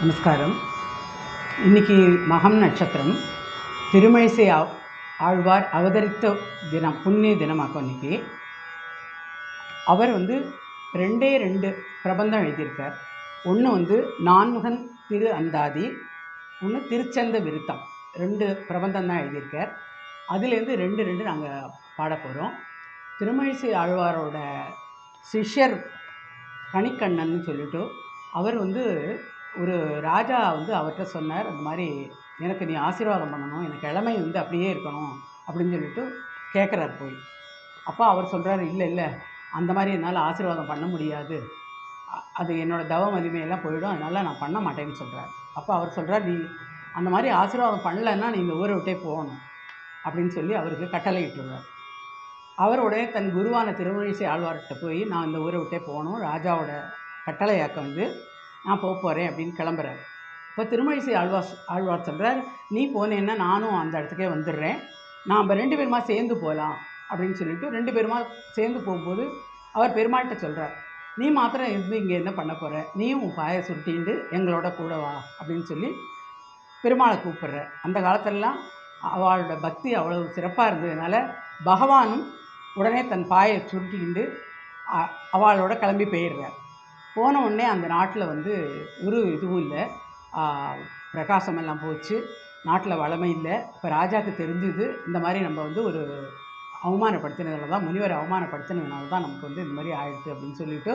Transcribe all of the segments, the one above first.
நமஸ்காரம். இன்னைக்கு மகம் நட்சத்திரம் திருமழிசை ஆ- ஆழ்வார் அவதரித்த தினம் புண்ணிய தினமாக்கும் இன்றைக்கி அவர் வந்து ரெண்டே ரெண்டு பிரபந்தம் எழுதியிருக்கார். ஒன்று வந்து நான்முகன் திரு அந்தாதி ஒன்று திருச்சந்த விருத்தம் ரெண்டு பிரபந்தம் தான் எழுதியிருக்கார். அதுலேருந்து ரெண்டு ரெண்டு நாங்கள் பாட போகிறோம் திருமழிசை ஆழ்வாரோட சிஷ்யர் கணிக்கண்ணன் சொல்லிட்டு அவர் வந்து ஒரு ராஜா வந்து அவர்கிட்ட சொன்னார் அந்த மாதிரி எனக்கு நீ ஆசீர்வாதம் பண்ணணும் எனக்கு இளமை வந்து அப்படியே இருக்கணும் அப்படின்னு சொல்லிட்டு கேட்குறார் போய். அப்போ அவர் சொல்கிறார் இல்லை இல்லை அந்த மாதிரி என்னால் ஆசீர்வாதம் பண்ண முடியாது. அது என்னோடய தவ மதிமையெல்லாம் போயிடும் அதனால் நான் பண்ண மாட்டேன்னு சொல்கிறார் அப்போ அவர் சொல்கிறார் நீ அந்த மாதிரி ஆசீர்வாதம் பண்ணலைன்னா நீ இந்த ஊரை விட்டே போகணும் அப்படின்னு சொல்லி அவருக்கு கட்டளை இட்டுருவார் அவருடைய தன் குருவான திருமணிசை ஆழ்வார்கிட்ட போய் நான் இந்த ஊரை விட்டே போகணும். ராஜாவோட கட்டளையாக்கம் வந்து நான் போக போகிறேன் அப்படின்னு கிளம்புறாரு. இப்போ திருமழிசை ஆழ்வார் ஆழ்வார் சொல்கிறார் நீ போனேன்னா நானும் அந்த இடத்துக்கே வந்துடுறேன். நாம் ரெண்டு பேருமா சேர்ந்து போகலாம். அப்படின்னு சொல்லிட்டு ரெண்டு பேருமா சேர்ந்து போகும்போது அவர் பெருமாள்கிட்ட சொல்கிறார் நீ மாத்திரம் இருந்து இங்கே என்ன பண்ண போகிற நீயும் உன் பாயை சுருட்டிண்டு எங்களோட கூட வா. அப்படின்னு சொல்லி பெருமாளை கூப்பிடுற அந்த காலத்திலலாம் அவளோட பக்தி அவ்வளவு சிறப்பாக இருந்ததுனால பகவானும் உடனே தன் பாயை சுருட்டிக்கிண்டு அ- அவளோட கிளம்பி போயிடுறார். போன உடனே அந்த நாட்டில் வந்து ஒரு இதுவும் இல்லை. பிரகாசமெல்லாம் போச்சு. நாட்டில் வளமை இல்லை. இப்போ ராஜாவுக்கு தெரிஞ்சுது இந்த மாதிரி நம்ம வந்து ஒரு அவமானப்படுத்தினதுனால தான் முனிவரை அவமானப்படுத்தினதுனால தான் நமக்கு வந்து இந்த மாதிரி ஆயிடுது அப்படின்னு சொல்லிட்டு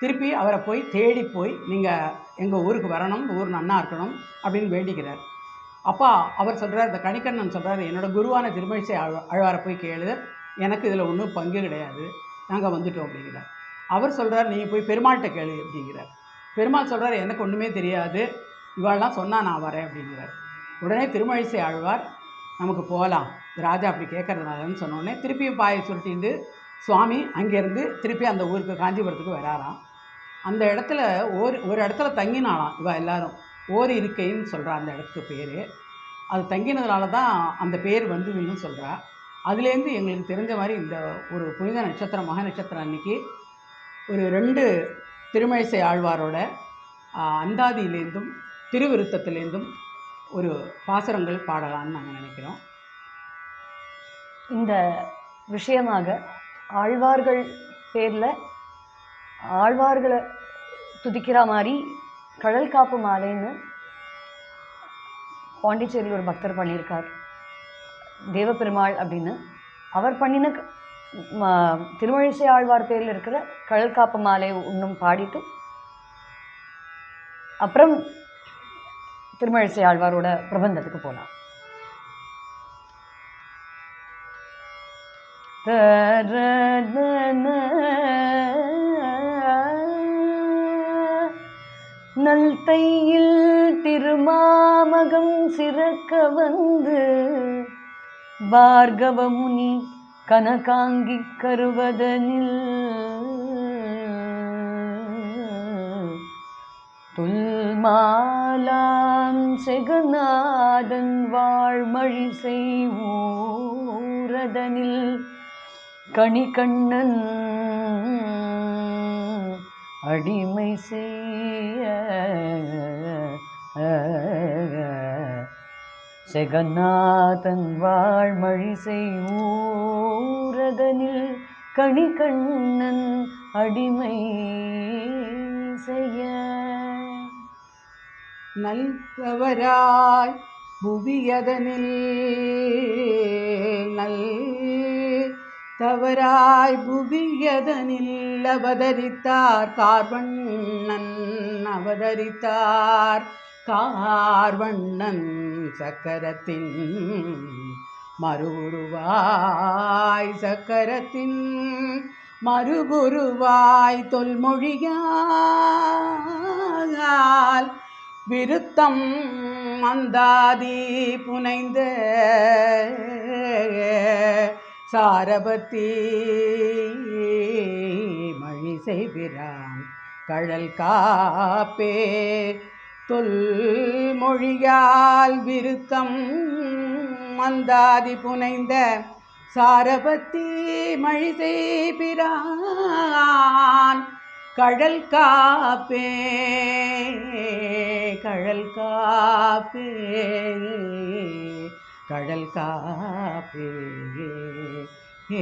திருப்பி அவரை போய் தேடி போய் நீங்கள் எங்கள் ஊருக்கு வரணும் ஊர் நன்னா இருக்கணும் அப்படின்னு வேண்டிக்கிறார். அப்பா அவர் சொல்கிறார் இந்த கணிக்கண்ணன் சொல்கிறார் என்னோட குருவான திருமழிசை ஆழ்வா ஆழ்வாரை போய் கேளு. எனக்கு இதில் ஒன்றும் பங்கு கிடையாது. நாங்கள் வந்துட்டோம் அப்படிங்கிறார். அவர் சொல்கிறார் நீ போய் பெருமாள்கிட்ட கேளு அப்படிங்கிறார். பெருமாள் சொல்கிறார் எனக்கு ஒன்றுமே தெரியாது. இவாள்லாம் சொன்னால் நான் வரேன் அப்படிங்கிறார். உடனே திருமழிசை ஆழ்வார் நமக்கு போகலாம். ராஜா அப்படி கேட்கறதுனாலன்னு சொன்னோடனே திருப்பியும் பாயை சுருட்டிட்டு சுவாமி அங்கேருந்து திருப்பி அந்த ஊருக்கு காஞ்சிபுரத்துக்கு வராராம். அந்த இடத்துல ஒரு ஒரு இடத்துல தங்கினாலாம் இவள் எல்லாரும். ஓர் இருக்கைன்னு சொல்கிறா அந்த இடத்துக்கு பேர். அது தங்கினதுனால தான் அந்த பேர் வந்ததுன்னு சொல்கிறா அதுலேருந்து எங்களுக்கு தெரிஞ்ச மாதிரி இந்த ஒரு புனித நட்சத்திரம் மக நட்சத்திரம் அன்னைக்கு ஒரு ரெண்டு திருமழிசை ஆழ்வாரோட அந்தாதியிலேருந்தும் திருவிருத்தத்திலேருந்தும் ஒரு பாசுரங்கள் பாடலாம்னு நாங்கள் நினைக்கிறோம். இந்த விஷயமாக ஆழ்வார்கள் பேரில் ஆழ்வார்களை துதிக்கிற மாதிரி கடல் காப்பு மாலைன்னு பாண்டிச்சேரியில் ஒரு பக்தர் பண்ணியிருக்கார். தேவபெருமாள் அப்படின்னு அவர் பண்ணின திருமழிசை ஆழ்வார் பேரில் இருக்கிற கடல் காப்பு மாலை இன்னும் பாடிட்டு அப்புறம் திருமழிசை ஆழ்வாரோட பிரபந்தத்துக்கு போகலாம் நல்தையில் திருமாமகம் சிறக்க வந்து பார்கவ முனி கனகாங்கி கருவதனில் துல்மாலாம் செகநாதன் வாழ்மழி செய்வோரதனில் கணிகண்ணன் அடிமை செய்ய செகநாதன் வாழ்மழி செய்வூரதனில் கணிகண்ணன் அடிமை செய்ய. நல்பவராய் புவியதனில் நல் தவராய் புவியதனில் அவதரித்தார். கார்வண்ணன் அவதரித்தார். கார்வண்ணன் சக்கரத்தின் மறுவுருவாய் சக்கரத்தின் மறுகுருவாய் தொல்மொழியால் விருத்தம் மந்தாதி புனைந்த சாரபத்தி மழி செய்கிறான் கழல் காப்பே தொல்மொழியால் விருத்தம் மந்தாதி புனைந்த சாரபத்தி மழிசை பிரான் கழல் காப்பே கழல் காப்பே கழல் காப்பே ஏ.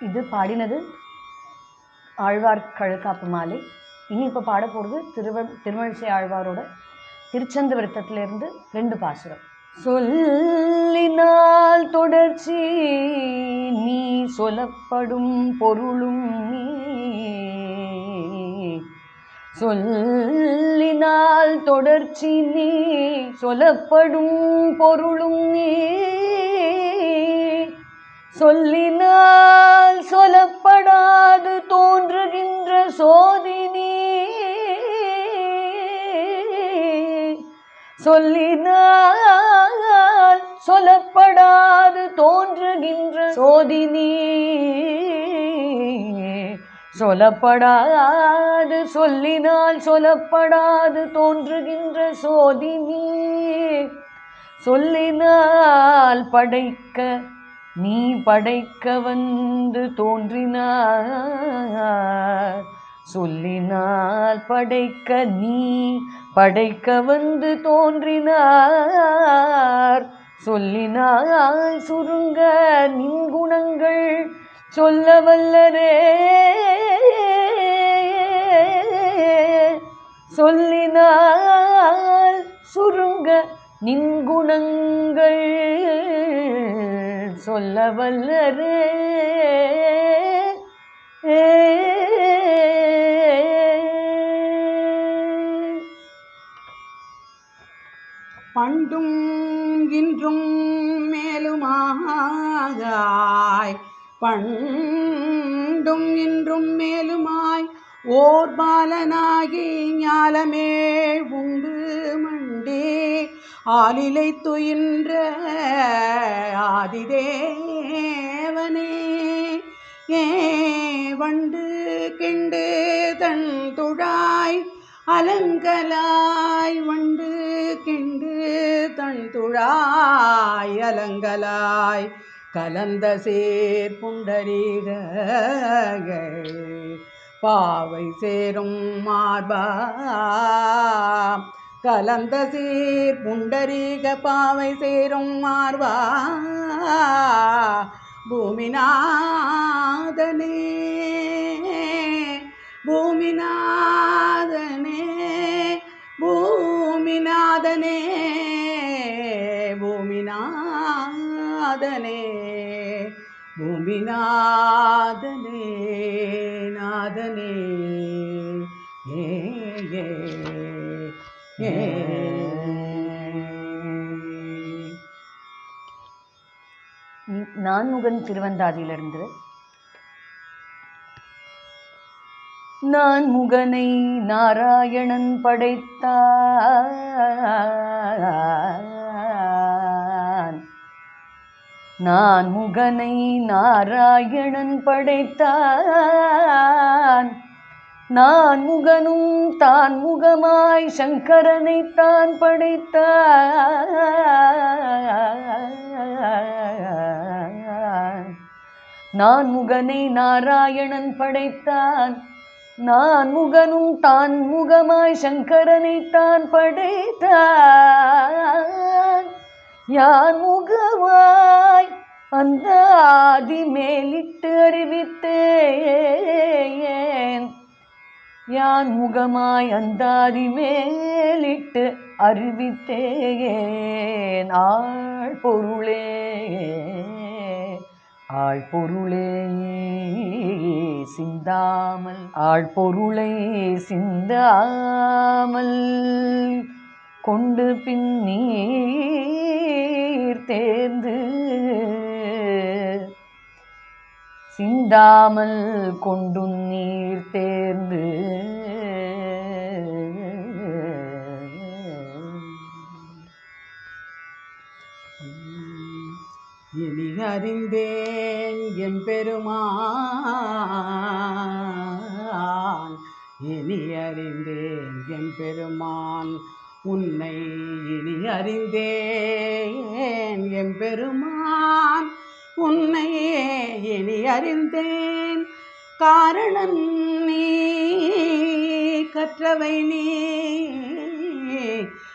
இது பாடினது ஆழ்வார் கழுக்காப்பு மாலை. இனி இப்போ பாட போகிறது திருவ திருமழிசை ஆழ்வாரோட திருச்சந்த விருத்தத்திலிருந்து ரெண்டு பாசுரம். சொல்லினால் தொடர்ச்சி நீ சொல்லப்படும் பொருளும் நீ. சொல்லினால் தொடர்ச்சி நீ சொல்லப்படும் பொருளும் நீ. சொல்லினால் சொல்லப்படாது தோ சொல்லினால் சொல்லப்படாது தோன்றுகின்ற சோதினி சொல்லப்படாது சொல்லினால் சொல்லப்படாது தோன்றுகின்ற சோதினி சொல்லினால் படைக்க நீ படைக்க வந்து தோன்றினார் சொல்லினால் படைக்க நீ படைக்க வந்து தோன்றினார். சொல்லினால் சுருங்க நின் குணங்கள் சொல்ல வல்லரே. சொல்லினால் சுருங்க நின் குணங்கள் சொல்ல வல்லரே. பண்டும் இன்றும் மேலுமாகாய். பண்டும் இன்றும் மேலுமாய். ஓர் பாலனாகி ஞாலமே உண்டு மண்டே. ஆலிலை துயின்ற ஆதிதேவனே. ஏ வண்டு கிண்டு தன் துழாய். அலங்கலாய் வண்டு கிண்டு தன் துழாய் அலங்கலாய் கலந்த சேர் புண்டரீக பாவை சேரும் மார்பா கலந்த சீர் புண்டரீக பாவை சேரும் மார்வா பூமிநாதனே பூமிநாதனே நாதனே பூமி நாதனே. நாதனே ஏ ஏ. நான்முகன் திருவந்தாதியிலிருந்து நான் முகனை நாராயணன் படைத்தார். நான் முகனை நாராயணன் படைத்தான். நான் முகனும் தான் முகமாய் சங்கரனை தான் படைத்தான். நான் முகனை நாராயணன் படைத்தான். நான் முகனும் தான் முகமாய் சங்கரனை தான் படைத்தான். யார் முகமாய் அந்த ஆதி மேலிட்டு அறிவித்தேன்? யான் முகமாய் அந்தாதி மேலிட்டு அறிவித்தேன்? ஆள் பொருளே ஆள் பொருளே சிந்தாமல் ஆள் பொருளை சிந்தாமல் கொண்டு பின்னீர் தேர்ந்து சிந்தாமல் கொண்டும் நீர் தேர்ந்து இனி அறிந்தேன் எம்பெருமான் இனி அறிந்தேன் எம்பெருமான் உன்னை இனி அறிந்தேன் எம்பெருமான். உன்னை இனி அறிந்தேன் காரணம் நீ கற்றவை நீ.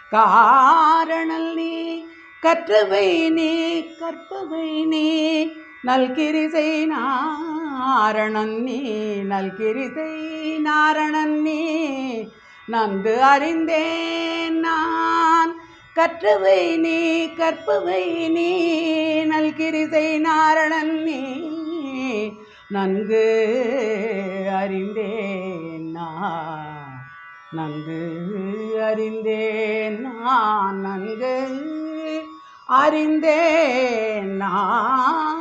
காரணல் நீ கற்றவை நீ கற்பவை நீ. நல்கிரிசை நாரணன் நீ நல்கிரிசை நாரணன் நீ. நன்கு அறிந்தேன் நான் கற்றவை நீ கற்பவை நீ நல்கிரிசை நாரணன் நீ. நன்கு அறிந்தேன் நான் நன்கு அறிந்தேன் நான் நன்கு அறிந்தேன் நான்.